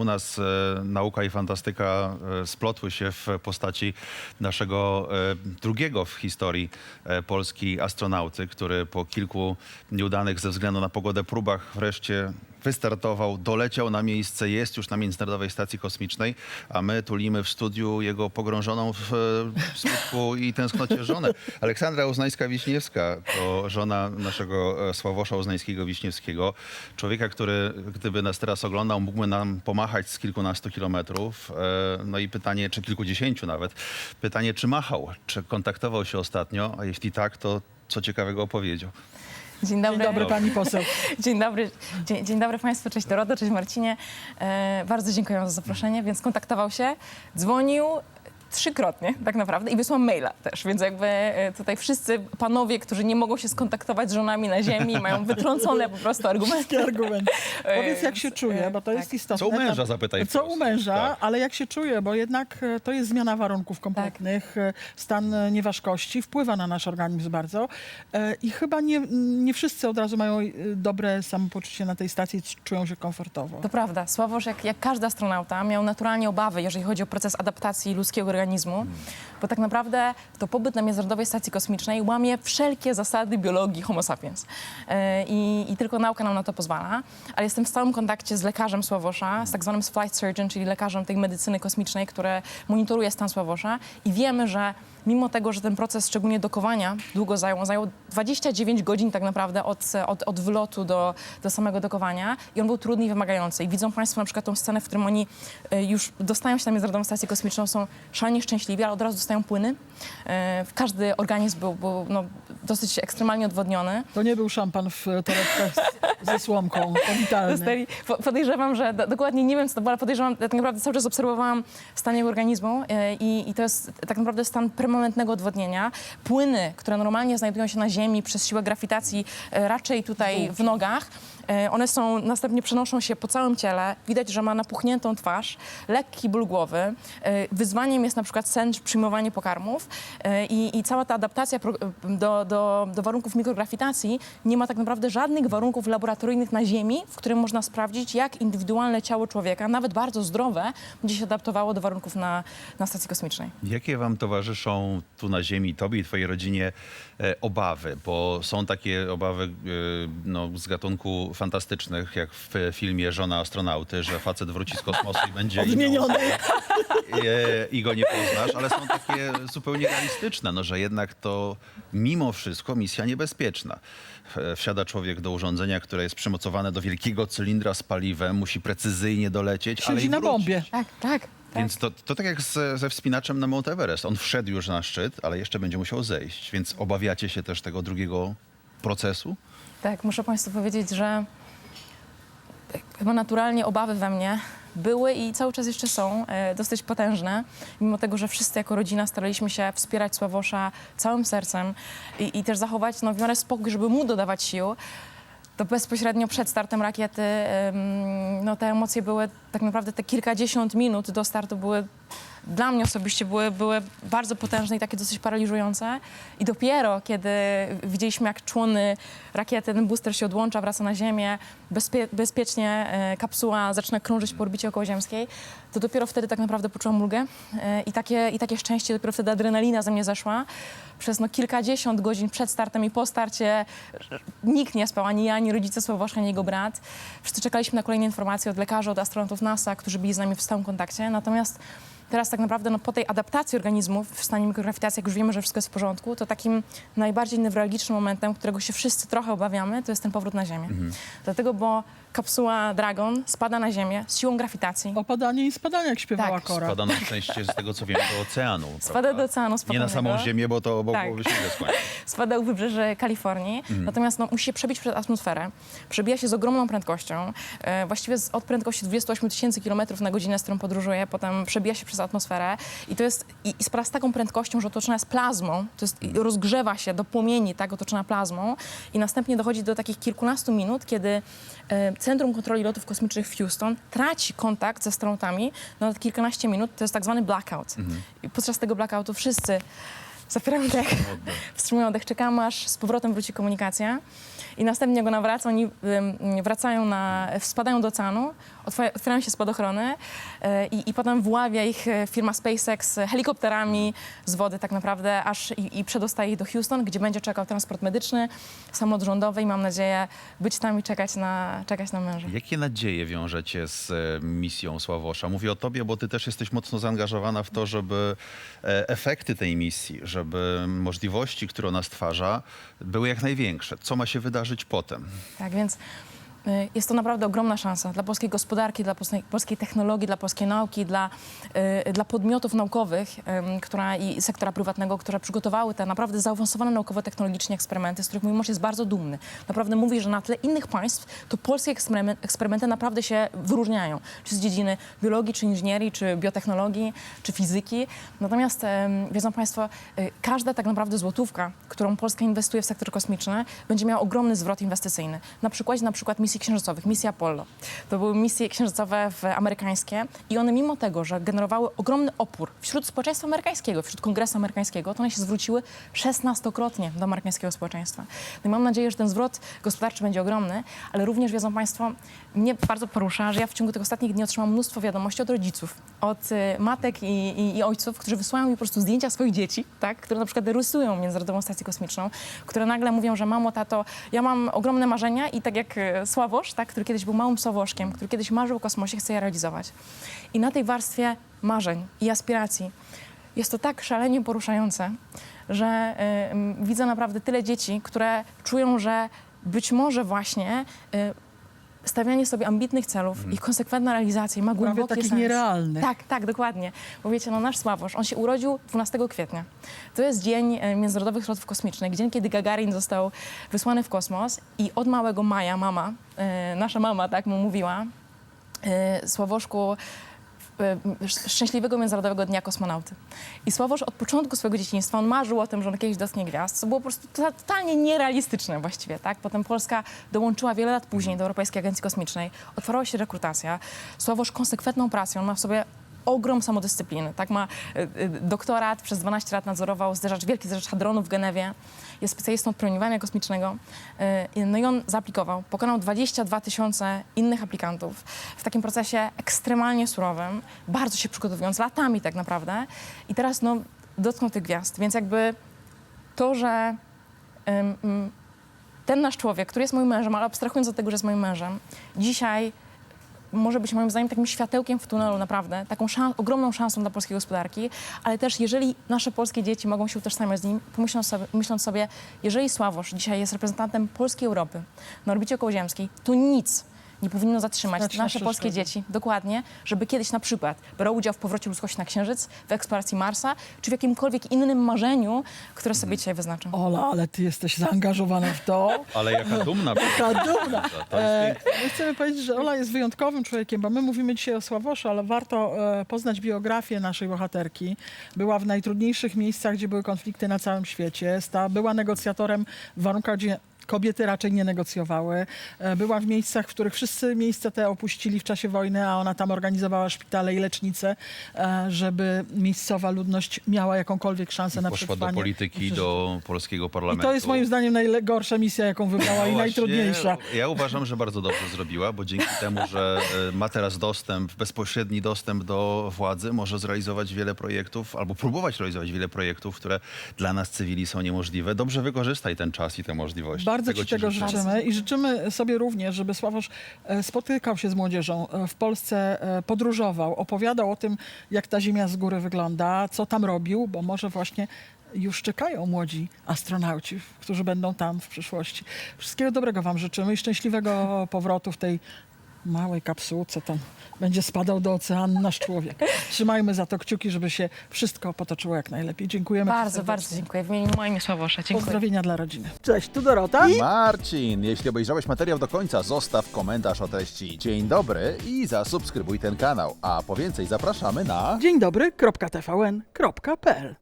U nas e, nauka i fantastyka e, splotły się w postaci naszego e, drugiego w historii e, Polski astronauty, który po kilku nieudanych ze względu na pogodę próbach wreszcie wystartował, doleciał na miejsce, jest już na Międzynarodowej Stacji Kosmicznej, a my tulimy w studiu jego pogrążoną w e, smutku i tęsknocie żonę. Aleksandra Uznańska-Wiśniewska to żona naszego e, Sławosza Uznańskiego-Wiśniewskiego, człowieka, który gdyby nas teraz oglądał, mógłby nam pomachać z kilkunastu kilometrów. E, No i pytanie, czy kilkudziesięciu nawet, pytanie, czy machał, czy kontaktował się ostatnio, a jeśli tak, to co ciekawego opowiedział. Dzień dobry. Dzień dobry pani poseł. Dzień dobry, dzień, dzień dobry Państwu, cześć Dorodo, cześć Marcinie. E, bardzo dziękuję za zaproszenie, więc kontaktował się, dzwonił trzykrotnie tak naprawdę i wysłał maila też, więc jakby e, tutaj wszyscy panowie, którzy nie mogą się skontaktować z żonami na ziemi, mają wytrącone po prostu argumenty. Wszystkie argumenty. Powiedz jak się czuje, e, bo to tak. jest istotne. Co u męża zapytaj Co u męża, Tak. ale jak się czuje, bo jednak e, to jest zmiana warunków kompletnych. e, Stan e, nieważkości wpływa na nasz organizm bardzo e, i chyba nie, nie wszyscy od razu mają e, dobre samopoczucie na tej stacji, czują się komfortowo. To prawda. Sławosz, jak, jak każdy astronauta, miał naturalnie obawy, jeżeli chodzi o proces adaptacji ludzkiego organizmu, bo tak naprawdę to pobyt na Międzynarodowej Stacji Kosmicznej łamie wszelkie zasady biologii Homo sapiens. E, I, I tylko nauka nam na to pozwala. Ale jestem w stałym kontakcie z lekarzem Sławosza, z tak zwanym flight surgeon, czyli lekarzem tej medycyny kosmicznej, który monitoruje stan Sławosza i wiemy, że mimo tego, że ten proces, szczególnie dokowania, długo zajął, zajął 29 godzin tak naprawdę od, od, od wylotu do, do samego dokowania i on był trudny i wymagający. I widzą Państwo na przykład tą scenę, w którym oni e, już dostają się na Międzynarodową Stację Kosmiczną, są szczęśliwi, ale od razu dostają płyny. E, Każdy organizm był, był no, dosyć ekstremalnie odwodniony. To nie był szampan w torebkach ze słomką, to witalny. Dostali, po- podejrzewam, że do, dokładnie nie wiem, co to było, ale podejrzewam, tak naprawdę cały czas obserwowałam stan jego organizmu e, i, i to jest tak naprawdę stan permanentnego odwodnienia. Płyny, które normalnie znajdują się na Ziemi przez siłę grawitacji, e, raczej tutaj w nogach, e, one są, następnie przenoszą się po całym ciele. Widać, że ma napuchniętą twarz, lekki ból głowy. E, Wyzwaniem jest na przykład sen czy przyjmowanie pokarmów e, i, i cała ta adaptacja pro, do, do, do warunków mikrograwitacji nie ma tak naprawdę żadnych warunków laboratoryjnych na Ziemi, w którym można sprawdzić, jak indywidualne ciało człowieka, nawet bardzo zdrowe, będzie się adaptowało do warunków na, na stacji kosmicznej. Jakie wam towarzyszą tu na Ziemi, tobie i twojej rodzinie, e, obawy? Bo są takie obawy e, no, z gatunku fantastycznych, jak w filmie Żona astronauty, że facet wróci z kosmosu i będzie inną Odmieniony. e, i go nie poznasz, ale są takie zupełnie realistyczne, no, że jednak to mimo wszystko misja niebezpieczna. E, Wsiada człowiek do urządzenia, które jest przymocowane do wielkiego cylindra z paliwem, musi precyzyjnie dolecieć, ale Siedzi i na wrócić. bombie. Tak, tak. tak. Więc to, to tak jak z, ze wspinaczem na Mount Everest. On wszedł już na szczyt, ale jeszcze będzie musiał zejść. Więc obawiacie się też tego drugiego procesu? Tak, muszę Państwu powiedzieć, że chyba naturalnie obawy we mnie były i cały czas jeszcze są e, dosyć potężne, mimo tego, że wszyscy jako rodzina staraliśmy się wspierać Sławosza całym sercem i, i też zachować no, w miarę spokój, żeby mu dodawać sił. To bezpośrednio przed startem rakiety no, te emocje były tak naprawdę te kilkadziesiąt minut do startu były dla mnie osobiście były, były bardzo potężne i takie dosyć paraliżujące. I dopiero kiedy widzieliśmy, jak człony rakiety, ten booster się odłącza, wraca na Ziemię, bezpie, bezpiecznie e, kapsuła zaczyna krążyć po orbicie okołoziemskiej, to dopiero wtedy tak naprawdę poczułam ulgę e, i, takie, i takie szczęście, dopiero wtedy adrenalina ze mnie zeszła. Przez no, kilkadziesiąt godzin przed startem i po starcie nikt nie spał, ani ja, ani rodzice Sławosza, ani jego brat. Wszyscy czekaliśmy na kolejne informacje od lekarzy, od astronautów NASA, którzy byli z nami w stałym kontakcie. Natomiast teraz tak naprawdę no, po tej adaptacji organizmu w stanie mikrograwitacji, jak już wiemy, że wszystko jest w porządku, to takim najbardziej newralgicznym momentem, którego się wszyscy trochę obawiamy, to jest ten powrót na Ziemię. Dlatego, bo kapsuła Dragon spada na Ziemię z siłą grawitacji. Opadanie i spadanie, jak śpiewała Tak. Kora. Spada na szczęście, z tego co wiem, do oceanu. Spada prawda? do oceanu Nie na samą. Ziemię, bo to Tak. mogłoby się źle skończyć. spada u wybrzeży Kalifornii, natomiast no, musi się przebić przez atmosferę. Przebija się z ogromną prędkością, e, właściwie z, od prędkości 28 tysięcy kilometrów na godzinę, z którą podróżuje, potem przebija się przez atmosferę i to jest, i, i z taką prędkością, że otoczona jest plazmą, to jest, rozgrzewa się do płomieni, tak, otoczona plazmą i następnie dochodzi do takich kilkunastu minut, kiedy e, Centrum Kontroli Lotów Kosmicznych w Houston traci kontakt ze astronautami na kilkanaście minut, to jest tak zwany blackout. I podczas tego blackoutu wszyscy zapierają oddech, wstrzymują oddech, czekamy aż z powrotem wróci komunikacja i następnie go nawraca, oni ym, wracają na, spadają do oceanu, otwierają, otwierają się spadochrony e, i, i potem wyławia ich e, firma SpaceX helikopterami z wody tak naprawdę, aż i, i przedostaje ich do Houston, gdzie będzie czekał transport medyczny, samolot rządowy i mam nadzieję być tam i czekać na, czekać na męża. Jakie nadzieje wiążecie z e, misją Sławosza? Mówię o tobie, bo ty też jesteś mocno zaangażowana w to, żeby e, efekty tej misji, żeby możliwości, które ona stwarza, były jak największe. Co ma się wydarzyć potem? Tak więc jest to naprawdę ogromna szansa dla polskiej gospodarki, dla polskiej, technologii, dla polskiej nauki, dla, y, dla podmiotów naukowych która, i sektora prywatnego, które przygotowały te naprawdę zaawansowane naukowo-technologicznie eksperymenty, z których mój mąż jest bardzo dumny. Naprawdę mówi, że na tle innych państw to polskie eksperymen- eksperymenty naprawdę się wyróżniają. Czy z dziedziny biologii, czy inżynierii, czy biotechnologii, czy fizyki. Natomiast wiedzą Państwo, y, każda tak naprawdę złotówka, którą Polska inwestuje w sektor kosmiczny, będzie miała ogromny zwrot inwestycyjny. Na przykładzie na przykład misji księżycowych, misja Apollo. To były misje księżycowe w, amerykańskie i one mimo tego, że generowały ogromny opór wśród społeczeństwa amerykańskiego, wśród kongresu amerykańskiego, to one się zwróciły 16-krotnie do amerykańskiego społeczeństwa. No i mam nadzieję, że ten zwrot gospodarczy będzie ogromny, ale również wiedzą Państwo, mnie bardzo porusza, że ja w ciągu tych ostatnich dni otrzymałam mnóstwo wiadomości od rodziców, od y, matek i, i, i ojców, którzy wysyłają mi po prostu zdjęcia swoich dzieci, tak, które na przykład rysują Międzynarodową Stację Kosmiczną, które nagle mówią, że mamo, tato, ja mam ogromne marzenia i tak jak y, Sławosz, tak, który kiedyś był małym Sławoszkiem, który kiedyś marzył o kosmosie, chce je realizować. I na tej warstwie marzeń i aspiracji jest to tak szalenie poruszające, że y, widzę naprawdę tyle dzieci, które czują, że być może właśnie y, stawianie sobie ambitnych celów, ich konsekwentna realizacja ma Prawie głęboki takich sens. nierealnych. Tak, tak, dokładnie. Bo wiecie, no nasz Sławosz, on się urodził 12 kwietnia. To jest dzień e, Międzynarodowych Lotów Kosmicznych, dzień, kiedy Gagarin został wysłany w kosmos i od małego Maja mama, e, nasza mama, tak mu mówiła, e, Sławoszku, szczęśliwego Międzynarodowego Dnia Kosmonauty. I Sławosz od początku swojego dzieciństwa, on marzył o tym, że on kiedyś dotknie gwiazd, co było po prostu to- totalnie nierealistyczne właściwie, tak? Potem Polska dołączyła wiele lat później do Europejskiej Agencji Kosmicznej, otwarła się rekrutacja. Sławosz konsekwentną pracą, on ma w sobie ogrom samodyscypliny, tak? Ma y, y, doktorat, przez 12 lat nadzorował zderzacz, wielki zderzacz hadronów w Genewie, jest specjalistą od promieniowania kosmicznego. Y, No i on zaaplikował, pokonał 22 tysiące innych aplikantów w takim procesie ekstremalnie surowym, bardzo się przygotowując, latami tak naprawdę. I teraz no, dotknął tych gwiazd, więc jakby to, że ten nasz człowiek, który jest moim mężem, ale abstrahując od tego, że jest moim mężem, dzisiaj może być moim zdaniem takim światełkiem w tunelu naprawdę, taką ogromną szansą dla polskiej gospodarki, ale też jeżeli nasze polskie dzieci mogą się utożsamiać z nim, pomyśląc sobie, sobie, jeżeli Sławosz dzisiaj jest reprezentantem polskiej Europy na orbicie okołoziemskiej, to nic nie powinno zatrzymać na nasze polskie przeszkodzie. dzieci, dokładnie, żeby kiedyś na przykład brał udział w powrocie ludzkości na Księżyc, w eksploracji Marsa, czy w jakimkolwiek innym marzeniu, które sobie dzisiaj wyznaczą. Ola, ale ty jesteś zaangażowana w to. Ale jaka dumna. Ta dumna. To, to jest E. My chcemy powiedzieć, że Ola jest wyjątkowym człowiekiem, bo my mówimy dzisiaj o Sławoszu, ale warto e, poznać biografię naszej bohaterki. Była w najtrudniejszych miejscach, gdzie były konflikty na całym świecie. Sta, była negocjatorem w warunkach, gdzie kobiety raczej nie negocjowały. E, Była w miejscach, w których wszyscy miejsca te opuścili w czasie wojny, a ona tam organizowała szpitale i lecznice, e, żeby miejscowa ludność miała jakąkolwiek szansę na Poszła przetrwanie. do polityki, do polskiego I parlamentu. to jest moim zdaniem najgorsza misja, jaką wybrała No i najtrudniejsza. Ja uważam, że bardzo dobrze zrobiła, bo dzięki temu, że e, ma teraz dostęp, bezpośredni dostęp do władzy, może zrealizować wiele projektów, albo próbować realizować wiele projektów, które dla nas cywili są niemożliwe. Dobrze wykorzystaj ten czas i te możliwości. Bardzo Ci tego życzę. życzymy i życzymy sobie również, żeby Sławosz e, spotykał się z młodzieżą e, w Polsce, e, podróżował, opowiadał o tym, jak ta ziemia z góry wygląda, co tam robił, bo może właśnie już czekają młodzi astronauci, którzy będą tam w przyszłości. Wszystkiego dobrego Wam życzymy i szczęśliwego powrotu w tej małej kapsułce. Tam będzie spadał do oceanu nasz człowiek. Trzymajmy za to kciuki, żeby się wszystko potoczyło jak najlepiej. Dziękujemy. Bardzo, bardzo dziękuję. W imieniu moim i Sławosza. Dziękuję. Pozdrowienia dla rodziny. Cześć, tu Dorota. Marcin, jeśli obejrzałeś materiał do końca, zostaw komentarz o treści. Dzień dobry i zasubskrybuj ten kanał. A po więcej zapraszamy na... Dzień dobry,